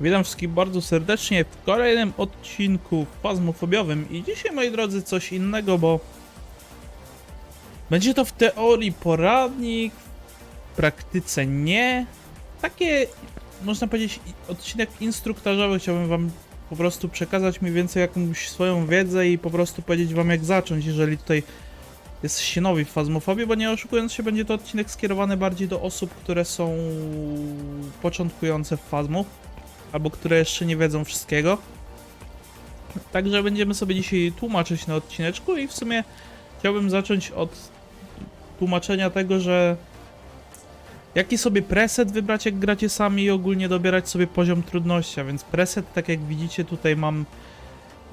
Witam wszystkich bardzo serdecznie w kolejnym odcinku fazmofobiowym i dzisiaj moi drodzy coś innego, bo będzie to w teorii poradnik, w praktyce nie. Takie, można powiedzieć, odcinek instruktażowy. Chciałbym wam po prostu przekazać mniej więcej jakąś swoją wiedzę i po prostu powiedzieć wam jak zacząć, jeżeli tutaj jesteście nowi w fazmofobii, bo nie oszukując się, będzie to odcinek skierowany bardziej do osób, które są początkujące w fazmu albo które jeszcze nie wiedzą wszystkiego. Także będziemy sobie dzisiaj tłumaczyć na odcineczku i w sumie chciałbym zacząć od tłumaczenia tego, że jaki sobie preset wybrać jak gracie sami i ogólnie dobierać sobie poziom trudności, a więc preset tak jak widzicie tutaj mam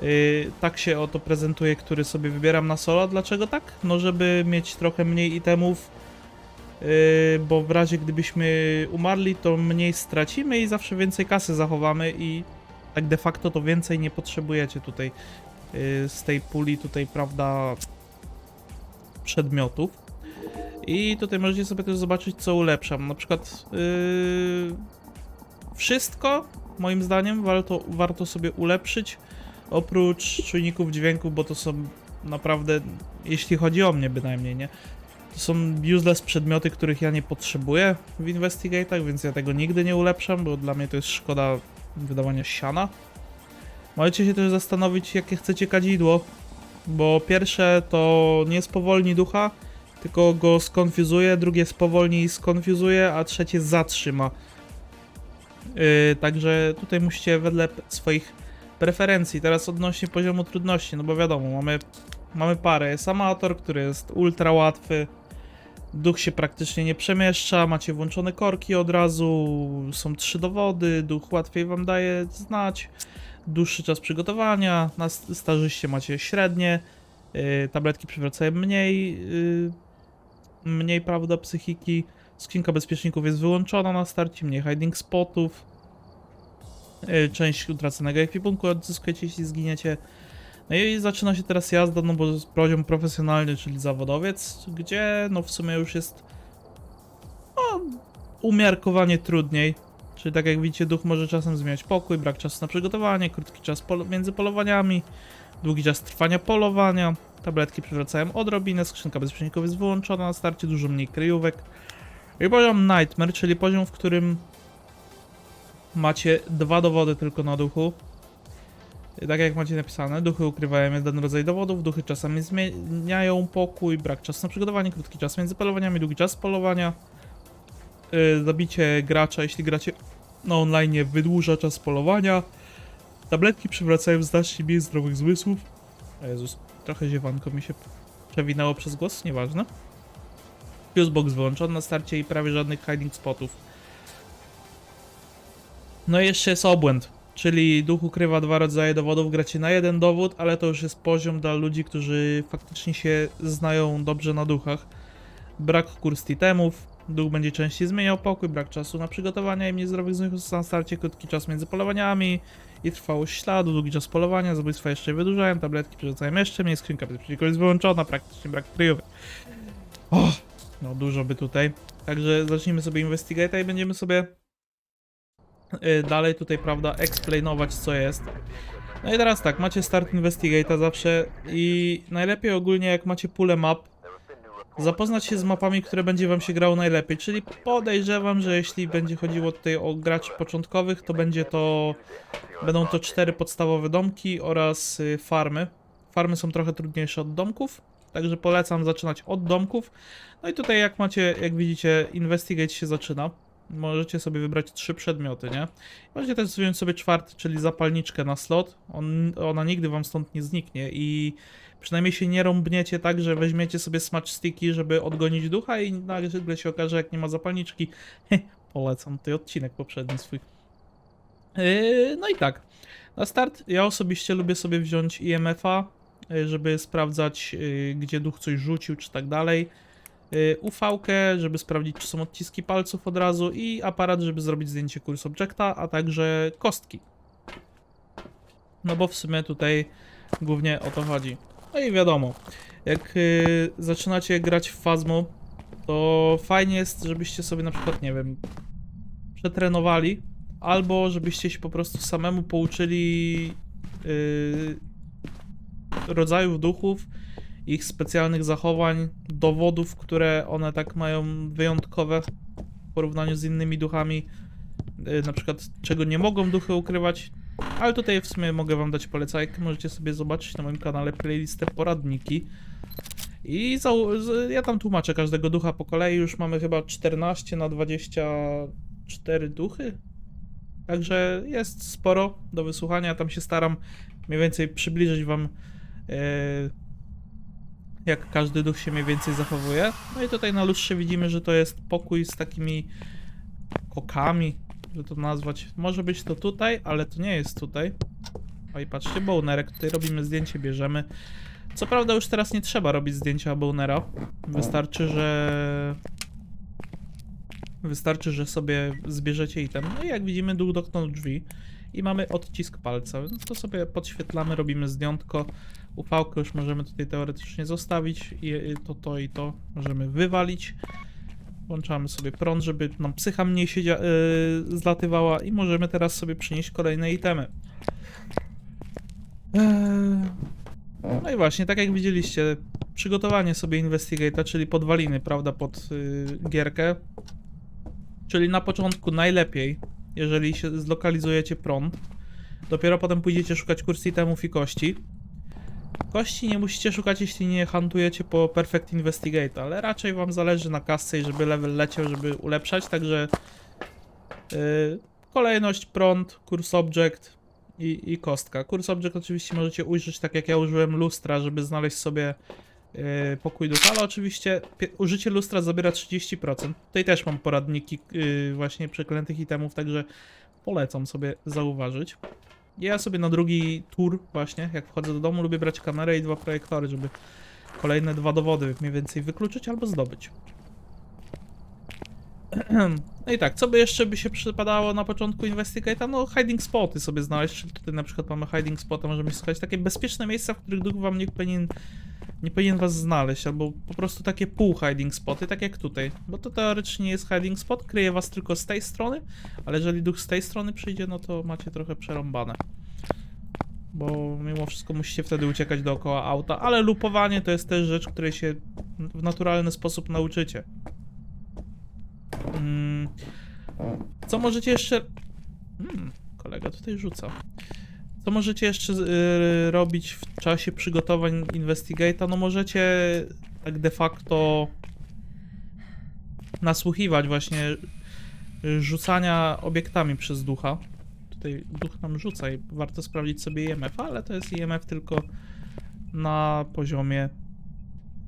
yy, tak się oto prezentuje, który sobie wybieram na solo. Dlaczego tak? No żeby mieć trochę mniej itemów bo w razie gdybyśmy umarli, to mniej stracimy i zawsze więcej kasy zachowamy i tak de facto to więcej nie potrzebujecie tutaj yy, z tej puli tutaj, prawda, przedmiotów. I tutaj możecie sobie też zobaczyć, co ulepszam. Na przykład yy, wszystko, moim zdaniem, warto, warto sobie ulepszyć, oprócz czujników dźwięku, bo to są naprawdę, jeśli chodzi o mnie bynajmniej, nie? To są useless przedmioty, których ja nie potrzebuję w Investigate'ach, więc ja tego nigdy nie ulepszam, bo dla mnie to jest szkoda wydawania siana. Możecie się też zastanowić, jakie chcecie kadzidło, bo pierwsze to nie spowolni ducha, tylko go skonfuzuje, drugie spowolni i skonfuzuje, a trzecie zatrzyma. Yy, także tutaj musicie wedle swoich preferencji. Teraz odnośnie poziomu trudności, no bo wiadomo, mamy, mamy parę. Jest amator, który jest ultra łatwy, Duch się praktycznie nie przemieszcza, macie włączone korki od razu, są trzy dowody, duch łatwiej wam daje znać, dłuższy czas przygotowania, na s- stażyście macie średnie, yy, tabletki przywracają mniej, yy, mniej prawda psychiki, skrzynka bezpieczników jest wyłączona na starcie, mniej hiding spotów, yy, część utraconego ekwipunku odzyskujecie jeśli zginiecie, no i zaczyna się teraz jazda, no bo poziom profesjonalny, czyli zawodowiec, gdzie no w sumie już jest no, umiarkowanie trudniej. Czyli tak jak widzicie, duch może czasem zmieniać pokój, brak czasu na przygotowanie, krótki czas polo między polowaniami, długi czas trwania polowania, tabletki przywracają odrobinę, skrzynka bezpieczników jest wyłączona na starcie, dużo mniej kryjówek. I poziom Nightmare, czyli poziom, w którym macie dwa dowody tylko na duchu, tak jak macie napisane, duchy ukrywają jeden rodzaj dowodów, duchy czasami zmieniają pokój, brak czasu na przygotowanie, krótki czas między polowaniami, długi czas polowania. Yy, zabicie gracza, jeśli gracie na online, wydłuża czas polowania. Tabletki przywracają znacznie mniej zdrowych zmysłów. Jezus, trochę ziewanko mi się przewinęło przez głos, nieważne. Fusebox wyłączony na starcie i prawie żadnych hiding spotów. No i jeszcze jest obłęd. Czyli duch ukrywa dwa rodzaje dowodów, gracie na jeden dowód, ale to już jest poziom dla ludzi, którzy faktycznie się znają dobrze na duchach. Brak kurs itemów, duch będzie częściej zmieniał pokój, brak czasu na przygotowania i mniej zdrowych zmysłów na starcie, krótki czas między polowaniami i trwałość śladu, długi czas polowania, zabójstwa jeszcze wydłużają, tabletki przerzucają jeszcze mniej, skrzynka bezpieczników jest wyłączona, praktycznie brak kryjówek. O, no dużo by tutaj. Także zacznijmy sobie Investigate'a i będziemy sobie dalej tutaj, prawda, explainować co jest. No i teraz tak, macie start Investigate'a zawsze i najlepiej ogólnie jak macie pulę map, zapoznać się z mapami, które będzie wam się grało najlepiej, czyli podejrzewam, że jeśli będzie chodziło tutaj o graczy początkowych, to będzie to, będą to cztery podstawowe domki oraz y, farmy. Farmy są trochę trudniejsze od domków, także polecam zaczynać od domków. No i tutaj jak macie, jak widzicie, Investigate się zaczyna. Możecie sobie wybrać trzy przedmioty, nie? Możecie też wziąć sobie czwarty, czyli zapalniczkę na slot. On, ona nigdy wam stąd nie zniknie i przynajmniej się nie rąbniecie tak, że weźmiecie sobie smudge sticky, żeby odgonić ducha i nagle się okaże, jak nie ma zapalniczki. Polecam ten odcinek poprzedni swój. Yy, no i tak. Na start ja osobiście lubię sobie wziąć IMF-a, yy, żeby sprawdzać, yy, gdzie duch coś rzucił, czy tak dalej. Yy, UV-kę, żeby sprawdzić, czy są odciski palców od razu i aparat, żeby zrobić zdjęcie kurs objecta, a także kostki. No bo w sumie tutaj głównie o to chodzi. No i wiadomo, jak yy, zaczynacie grać w Fazmo, to fajnie jest, żebyście sobie na przykład, nie wiem, przetrenowali albo żebyście się po prostu samemu pouczyli yy, rodzajów duchów, ich specjalnych zachowań, dowodów, które one tak mają wyjątkowe w porównaniu z innymi duchami, yy, na przykład czego nie mogą duchy ukrywać. Ale tutaj w sumie mogę wam dać polecajkę, możecie sobie zobaczyć na moim kanale playlistę poradniki. I zau- z- ja tam tłumaczę każdego ducha po kolei, już mamy chyba 14 na 24 duchy. Także jest sporo do wysłuchania, tam się staram mniej więcej przybliżyć wam e, jak każdy duch się mniej więcej zachowuje. No i tutaj na lustrze widzimy, że to jest pokój z takimi kokami, że to nazwać. Może być to tutaj, ale to nie jest tutaj. O i patrzcie, bonerek, tutaj robimy zdjęcie, bierzemy. Co prawda już teraz nie trzeba robić zdjęcia bonera. Wystarczy, że... Wystarczy, że sobie zbierzecie item. No i jak widzimy, duch dotknął drzwi i mamy odcisk palca, więc to sobie podświetlamy, robimy zdjątko. Ufałkę już możemy tutaj teoretycznie zostawić i to, to i to możemy wywalić. Włączamy sobie prąd, żeby nam psycha mniej się yy, zlatywała i możemy teraz sobie przynieść kolejne itemy. Eee... No i właśnie, tak jak widzieliście, przygotowanie sobie Investigate'a, czyli podwaliny, prawda, pod y, gierkę. Czyli na początku najlepiej, jeżeli się zlokalizujecie prąd. Dopiero potem pójdziecie szukać kurs itemów i kości. Kości nie musicie szukać, jeśli nie hantujecie po Perfect Investigate, ale raczej wam zależy na kasce i żeby level leciał, żeby ulepszać, także yy, kolejność, prąd, kurs object i, i kostka. Kurs object oczywiście możecie użyć tak jak ja użyłem lustra, żeby znaleźć sobie yy, pokój ducha, ale oczywiście użycie lustra zabiera 30%. Tutaj też mam poradniki yy, właśnie przeklętych itemów, także polecam sobie zauważyć. Ja sobie na drugi tour właśnie, jak wchodzę do domu, lubię brać kamerę i dwa projektory, żeby kolejne dwa dowody mniej więcej wykluczyć albo zdobyć. No i tak, co by jeszcze by się przypadało na początku Investigate'a? No hiding spoty sobie znaleźć, czyli tutaj na przykład mamy hiding spota, możemy szukać takie bezpieczne miejsca, w których duch wam nie powinien, nie powinien was znaleźć, albo po prostu takie pół hiding spoty, tak jak tutaj. Bo to teoretycznie jest hiding spot, kryje was tylko z tej strony, ale jeżeli duch z tej strony przyjdzie, no to macie trochę przerąbane. Bo mimo wszystko musicie wtedy uciekać dookoła auta, ale lupowanie to jest też rzecz, której się w naturalny sposób nauczycie. Mm, co możecie jeszcze... Hmm, kolega tutaj rzuca. Co możecie jeszcze y, robić w czasie przygotowań Investigate'a? No możecie tak de facto nasłuchiwać właśnie rzucania obiektami przez ducha. Tutaj duch nam rzuca i warto sprawdzić sobie IMF, ale to jest IMF tylko na poziomie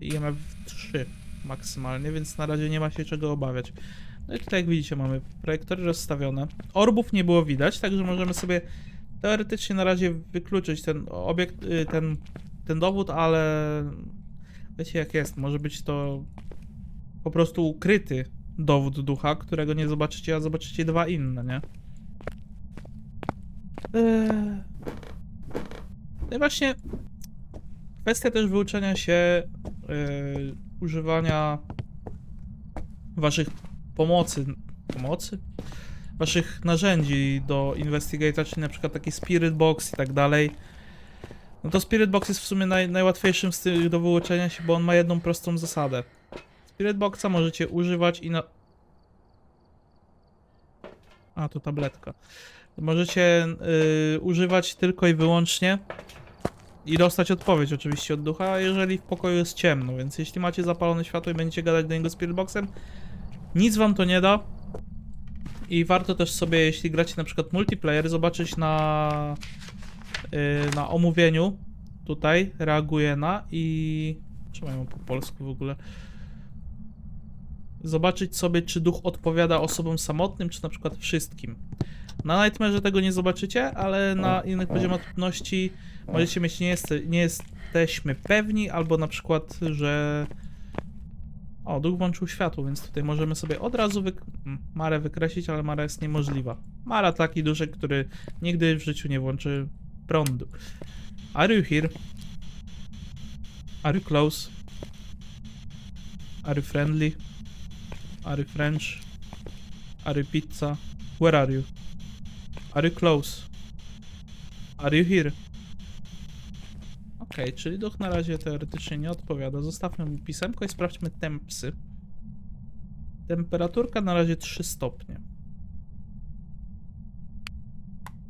IMF 3 maksymalnie, więc na razie nie ma się czego obawiać. No i tutaj jak widzicie mamy projektory rozstawione. Orbów nie było widać, także możemy sobie teoretycznie na razie wykluczyć ten obiekt, y, ten, ten dowód, ale wiecie jak jest, może być to po prostu ukryty dowód ducha, którego nie zobaczycie, a zobaczycie dwa inne, nie? Eee... No i właśnie kwestia też wyuczenia się yy, używania waszych pomocy, pomocy? Waszych narzędzi do Investigate'a, czyli na przykład taki Spirit Box i tak dalej. No to Spirit Box jest w sumie naj, najłatwiejszym z tych do wyuczenia się, bo on ma jedną prostą zasadę. Spirit Boxa możecie używać i na... A, to tabletka. Możecie y, używać tylko i wyłącznie i dostać odpowiedź oczywiście od ducha, jeżeli w pokoju jest ciemno, więc jeśli macie zapalone światło i będziecie gadać do niego Spirit Boxem, nic wam to nie da. I warto też sobie, jeśli gracie na przykład multiplayer, zobaczyć na, yy, na omówieniu. Tutaj reaguje na i. Czemu ja mam po polsku w ogóle? Zobaczyć sobie, czy duch odpowiada osobom samotnym, czy na przykład wszystkim. Na Nightmare'ze tego nie zobaczycie, ale na innych poziomach trudności możecie mieć nie, jest, nie jesteśmy pewni, albo na przykład, że o, duch włączył światło, więc tutaj możemy sobie od razu wyk Marę wykreślić, ale Mara jest niemożliwa. Mara taki duszek, który nigdy w życiu nie włączy prądu. Are you here? Are you close? Are you friendly? Are you French? Are you pizza? Where are you? Are you close? Are you here? Okej, czyli duch na razie teoretycznie nie odpowiada. Zostawmy mu pisemko i sprawdźmy tempsy. Temperaturka na razie 3 stopnie.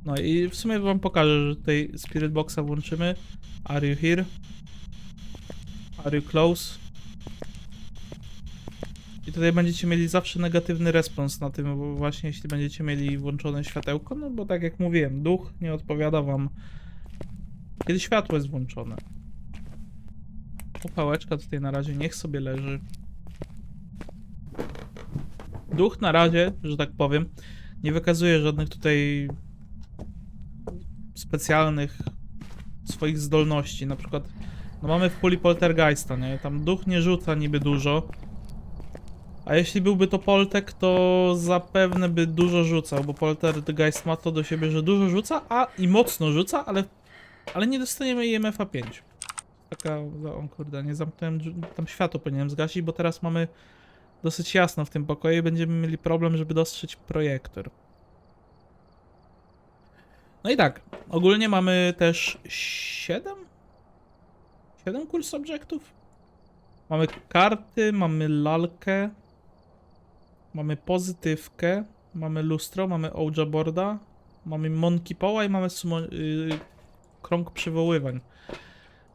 No i w sumie wam pokażę, że tutaj Spirit Boxa włączymy. Are you here? Are you close? I tutaj będziecie mieli zawsze negatywny respons na tym, właśnie jeśli będziecie mieli włączone światełko, no bo tak jak mówiłem, duch nie odpowiada wam, kiedy światło jest włączone. Upałeczka tutaj na razie niech sobie leży. Duch na razie, że tak powiem, nie wykazuje żadnych tutaj specjalnych swoich zdolności. Na przykład, no mamy w puli poltergeista, nie? Tam duch nie rzuca niby dużo. A jeśli byłby to Poltek, to zapewne by dużo rzucał, bo Poltergeist ma to do siebie, że dużo rzuca, a i mocno rzuca, ale, ale nie dostaniemy IMF-a 5. Taka, o kurde, nie zamknąłem, tam światło powinienem zgasić, bo teraz mamy dosyć jasno w tym pokoju i będziemy mieli problem, żeby dostrzec projektor. No i tak, ogólnie mamy też 7? 7 kurs obiektów? Mamy karty, mamy lalkę, mamy pozytywkę, mamy lustro, mamy Ouija boarda, mamy monkey poła i mamy sumo, yy, krąg przywoływań.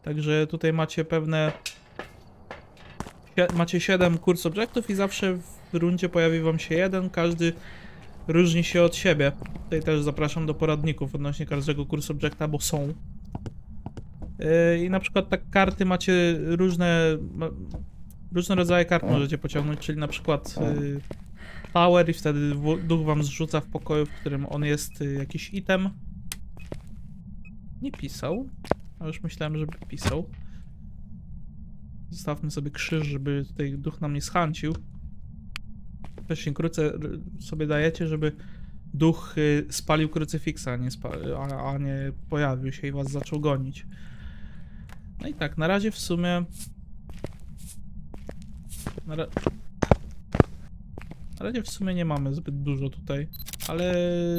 Także tutaj macie pewne macie 7 kurs obiektów i zawsze w rundzie pojawi wam się jeden, każdy różni się od siebie. Tutaj też zapraszam do poradników odnośnie każdego kursu obiekta, bo są. Yy, I na przykład tak karty macie różne różne rodzaje kart możecie pociągnąć, czyli na przykład yy, power i wtedy duch wam zrzuca w pokoju, w którym on jest yy, jakiś item. Nie pisał, a już myślałem, żeby pisał. Zostawmy sobie krzyż, żeby tutaj duch nam nie schęcił. Też się sobie dajecie, żeby duch y, spalił krucyfiksa, a nie, a, a nie pojawił się i was zaczął gonić. No i tak, na razie w sumie. Na, ra... na razie w sumie nie mamy zbyt dużo tutaj, ale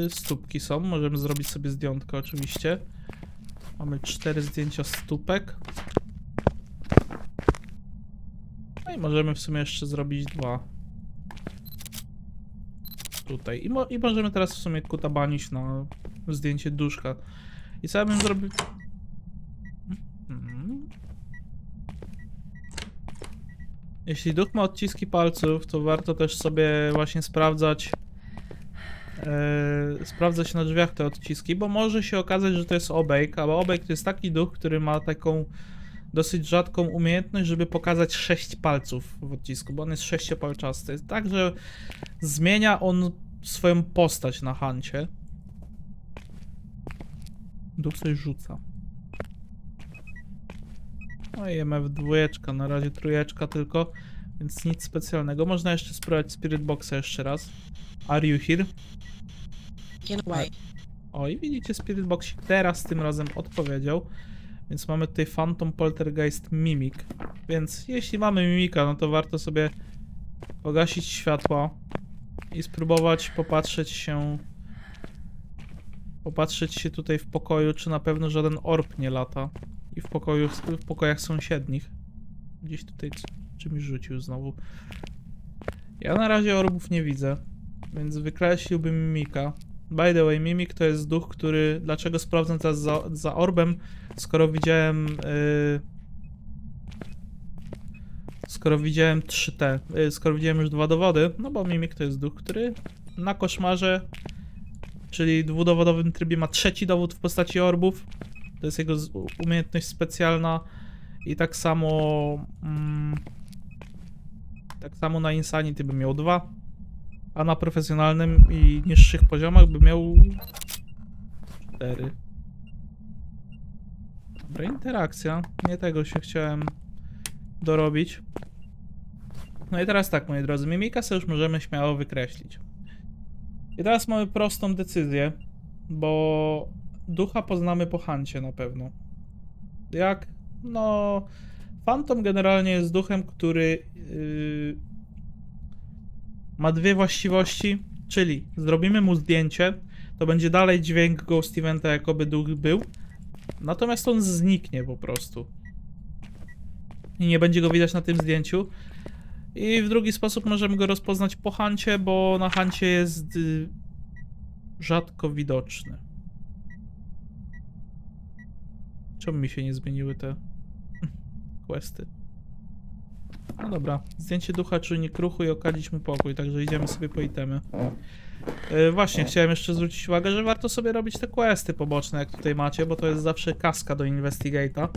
stópki są. Możemy zrobić sobie zdjątko oczywiście. Mamy cztery zdjęcia stópek. No i możemy w sumie jeszcze zrobić dwa. Tutaj. I, mo I możemy teraz w sumie kutabanić na zdjęcie duszka. I co ja bym zrobił... Mhm. Jeśli duch ma odciski palców, to warto też sobie właśnie sprawdzać e, sprawdzać na drzwiach te odciski, bo może się okazać, że to jest obejk, a obejk to jest taki duch, który ma taką dosyć rzadką umiejętność, żeby pokazać sześć palców w odcisku, bo on jest sześciopalczasty. Także zmienia on swoją postać na hancie. Duch coś rzuca. No i MF dwójeczka, na razie trójeczka tylko, więc nic specjalnego. Można jeszcze spróbować Spirit Boxa jeszcze raz. Are you here? In a way. O, i widzicie, Spirit Box teraz tym razem odpowiedział. Więc mamy tutaj Phantom Poltergeist Mimic. Więc jeśli mamy mimika, no to warto sobie pogasić światła i spróbować popatrzeć się. Popatrzeć się tutaj w pokoju, czy na pewno żaden orb nie lata. I w, pokoju, w pokojach sąsiednich. Gdzieś tutaj czymś rzucił znowu. Ja na razie orbów nie widzę, więc wykreśliłbym mimika. By the way, Mimik to jest duch, który. Dlaczego sprawdzam teraz za, za orbem, skoro widziałem. Yy, skoro widziałem 3T, yy, skoro widziałem już dwa dowody, no bo Mimik to jest duch, który na koszmarze, czyli dwudowodowym trybie ma trzeci dowód w postaci orbów. To jest jego umiejętność specjalna. I tak samo. Mm, tak samo na Insanity by miał dwa a na profesjonalnym i niższych poziomach by miał 4. Dobra, interakcja. Nie tego się chciałem dorobić. No i teraz tak, moi drodzy, mimika sobie już możemy śmiało wykreślić. I teraz mamy prostą decyzję, bo ducha poznamy po hancie na pewno. Jak? No, Phantom generalnie jest duchem, który yy, ma dwie właściwości, czyli zrobimy mu zdjęcie, to będzie dalej dźwięk Ghost Eventa, jakoby był. Natomiast on zniknie po prostu. I nie będzie go widać na tym zdjęciu. I w drugi sposób możemy go rozpoznać po hancie, bo na hancie jest y, rzadko widoczny. Czemu mi się nie zmieniły te questy? No dobra, zdjęcie ducha, czujnik ruchu i okadzić mu pokój, także idziemy sobie po itemy. Yy, właśnie, chciałem jeszcze zwrócić uwagę, że warto sobie robić te questy poboczne, jak tutaj macie, bo to jest zawsze kaska do Investigate'a.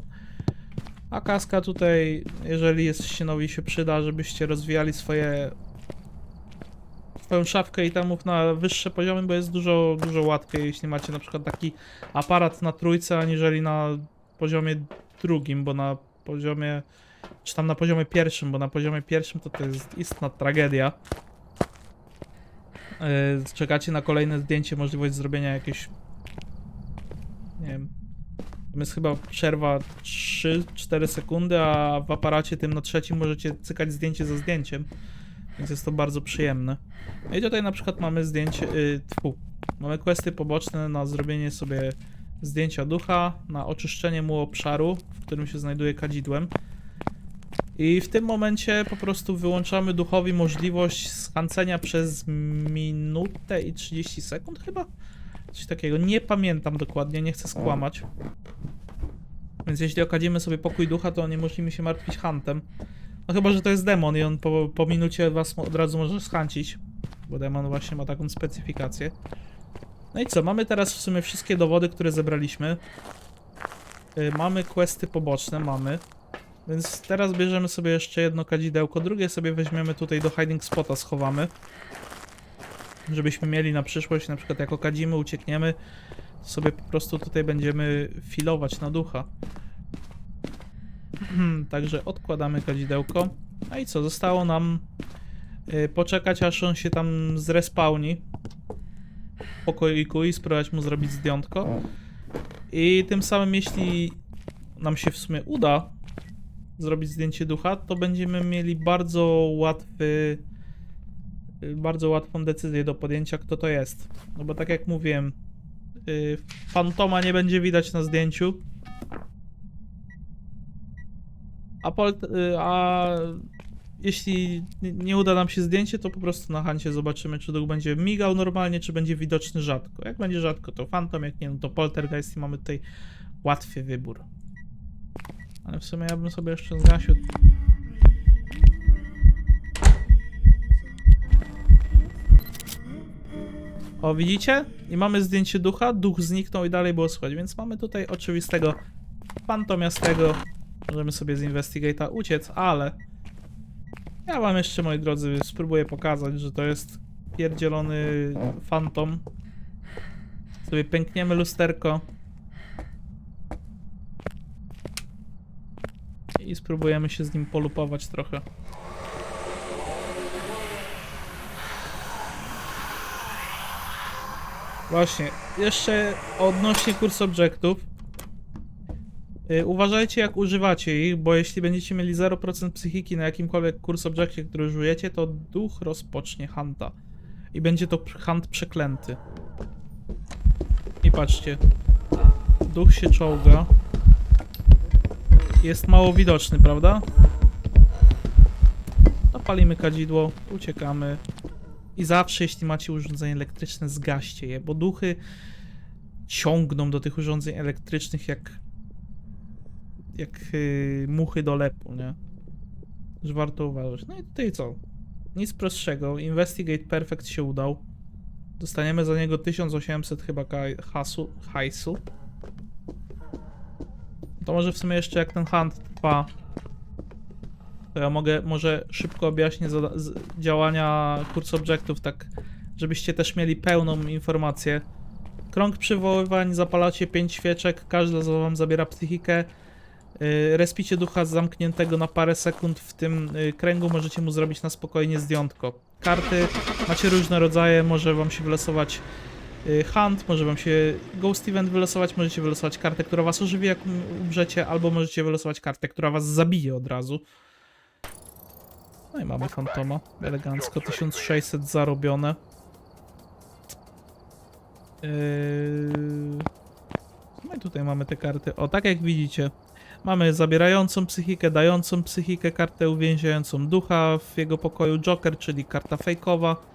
A kaska tutaj, jeżeli jesteście nowi, się przyda, żebyście rozwijali swoje swoją szafkę itemów na wyższe poziomy, bo jest dużo, dużo łatwiej, jeśli macie na przykład taki aparat na trójce, aniżeli na poziomie drugim, bo na poziomie, czy tam na poziomie pierwszym, bo na poziomie pierwszym to to jest istna tragedia. Yy, czekacie na kolejne zdjęcie, możliwość zrobienia jakieś, nie wiem, tam jest chyba przerwa 3-4 sekundy, a w aparacie tym na trzecim możecie cykać zdjęcie za zdjęciem. Więc jest to bardzo przyjemne. No I tutaj na przykład mamy zdjęcie, yy, tfu, mamy questy poboczne na zrobienie sobie zdjęcia ducha, na oczyszczenie mu obszaru, w którym się znajduje kadzidłem. I w tym momencie po prostu wyłączamy duchowi możliwość skancenia przez minutę i 30 sekund chyba? Coś takiego. Nie pamiętam dokładnie, nie chcę skłamać. Więc jeśli okadzimy sobie pokój ducha, to nie musimy się martwić hantem. No chyba, że to jest demon i on po, po minucie was od razu może schancić. Bo demon właśnie ma taką specyfikację. No i co, mamy teraz w sumie wszystkie dowody, które zebraliśmy. Y, mamy questy poboczne, mamy. Więc teraz bierzemy sobie jeszcze jedno kadzidełko, drugie sobie weźmiemy tutaj do hiding spota, schowamy. Żebyśmy mieli na przyszłość, na przykład jak okadzimy, uciekniemy, to sobie po prostu tutaj będziemy filować na ducha. Także odkładamy kadzidełko. No i co, zostało nam y, poczekać aż on się tam zrespawni w pokoiku i spróbować mu zrobić zdjątko. I tym samym jeśli nam się w sumie uda zrobić zdjęcie ducha, to będziemy mieli bardzo łatwy y, bardzo łatwą decyzję do podjęcia, kto to jest. No bo tak jak mówiłem, y, fantoma nie będzie widać na zdjęciu. A, pol, y, a jeśli nie uda nam się zdjęcie, to po prostu na hancie zobaczymy, czy duch będzie migał normalnie, czy będzie widoczny rzadko. Jak będzie rzadko, to fantom, jak nie, no to poltergeist i mamy tutaj łatwy wybór. Ale w sumie ja bym sobie jeszcze zgasił. O, widzicie? I mamy zdjęcie ducha, duch zniknął i dalej było słychać, więc mamy tutaj oczywistego fantomiastego. Możemy sobie z Investigate'a uciec, ale ja wam jeszcze, moi drodzy, spróbuję pokazać, że to jest pierdzielony fantom. Sobie pękniemy lusterko. Spróbujemy się z nim polupować trochę. Właśnie, jeszcze odnośnie kurs obiektów. Yy, uważajcie jak używacie ich, bo jeśli będziecie mieli 0% psychiki na jakimkolwiek kurs obiekcie, który użyjecie, to duch rozpocznie hanta. I będzie to hunt przeklęty. I patrzcie. Duch się czołga. Jest mało widoczny, prawda? Zapalimy kadzidło, uciekamy. I zawsze, jeśli macie urządzenie elektryczne, zgaście je, bo duchy ciągną do tych urządzeń elektrycznych jak jak yy, muchy do lepu, nie? Że warto uważać. No i tutaj co? Nic prostszego. Investigate Perfect się udał. Dostaniemy za niego 1800 chyba hasu, hajsu. To może w sumie jeszcze jak ten hunt trwa, to ja mogę może szybko z- działania kurs obiektów, tak żebyście też mieli pełną informację. Krąg przywoływań, zapalacie 5 świeczek, każda z wam zabiera psychikę. Yy, Respicie ducha zamkniętego na parę sekund w tym yy, kręgu, możecie mu zrobić na spokojnie zdjątko. Karty macie różne rodzaje, może wam się wylosować Hunt, może wam się Ghost Event wylosować, możecie wylosować kartę, która was ożywi jak um- umrzecie, albo możecie wylosować kartę, która was zabije od razu. No i mamy Fantoma, elegancko, 1600 zarobione. No i tutaj mamy te karty. O, tak jak widzicie, mamy zabierającą psychikę, dającą psychikę, kartę uwięziającą ducha w jego pokoju, Joker, czyli karta fejkowa.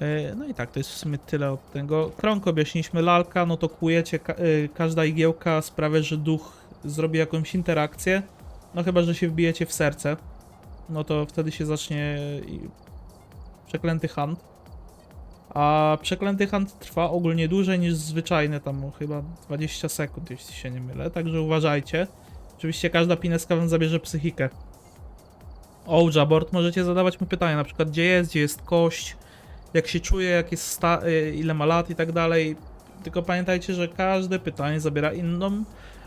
Yy, No i tak, to jest w sumie tyle od tego. Krąg objaśniliśmy, lalka, no to kujecie, yy, każda igiełka sprawia, że duch zrobi jakąś interakcję. No chyba, że się wbijecie w serce. No to wtedy się zacznie przeklęty hand. A przeklęty hand trwa ogólnie dłużej niż zwyczajny, tam chyba 20 sekund, jeśli się nie mylę, także uważajcie. Oczywiście każda pineska wam zabierze psychikę. Ouija board możecie zadawać mu pytania, na przykład gdzie jest, gdzie jest kość, jak się czuje, jak jest sta- y, ile ma lat i tak dalej. Tylko pamiętajcie, że każde pytanie zabiera inną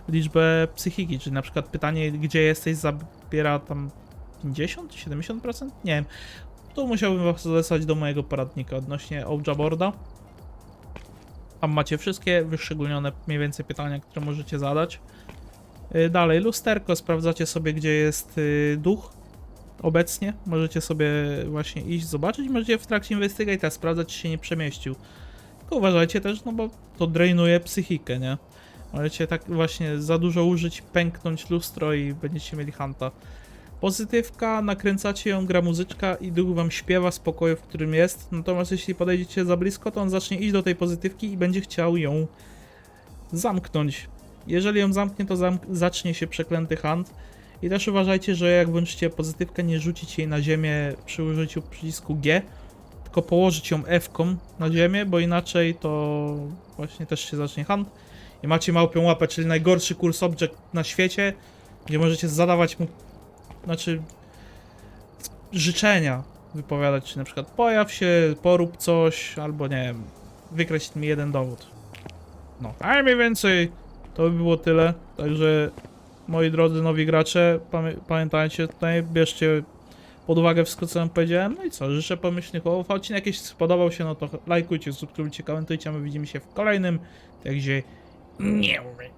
liczbę psychiki, czyli na przykład pytanie gdzie jesteś zabiera tam 50, 70%? Nie wiem. Tu musiałbym was odesłać do mojego poradnika odnośnie Ouija boarda. Tam macie wszystkie wyszczególnione mniej więcej pytania, które możecie zadać. Y, Dalej, lusterko, sprawdzacie sobie, gdzie jest y, duch obecnie. Możecie sobie właśnie iść, zobaczyć. Możecie w trakcie Investigate'a sprawdzać, czy się nie przemieścił. Tylko uważajcie też, no bo to drainuje psychikę, nie? Możecie tak właśnie za dużo użyć, pęknąć lustro i będziecie mieli hanta. Pozytywka, nakręcacie ją, gra muzyczka i duch wam śpiewa z pokoju, w którym jest. Natomiast jeśli podejdziecie za blisko, to on zacznie iść do tej pozytywki i będzie chciał ją zamknąć. Jeżeli ją zamknie, to zamk zacznie się przeklęty hand. I też uważajcie, że jak włączycie pozytywkę, nie rzucić jej na ziemię przy użyciu przycisku G, tylko położyć ją F-ką na ziemię, bo inaczej to właśnie też się zacznie hand. I macie małpią łapę, czyli najgorszy kurs object na świecie, gdzie możecie zadawać mu znaczy życzenia wypowiadać, czy na przykład pojaw się, porób coś, albo nie wiem, wykreśl mi jeden dowód. No, a mniej więcej to by było tyle. Także moi drodzy nowi gracze, pamię pamiętajcie tutaj, bierzcie pod uwagę wszystko, co wam powiedziałem. No i co, życzę pomyślnych łowów. A odcinek jeśli spodobał się, no to lajkujcie, subskrybujcie, komentujcie, my widzimy się w kolejnym. Także nie umiem.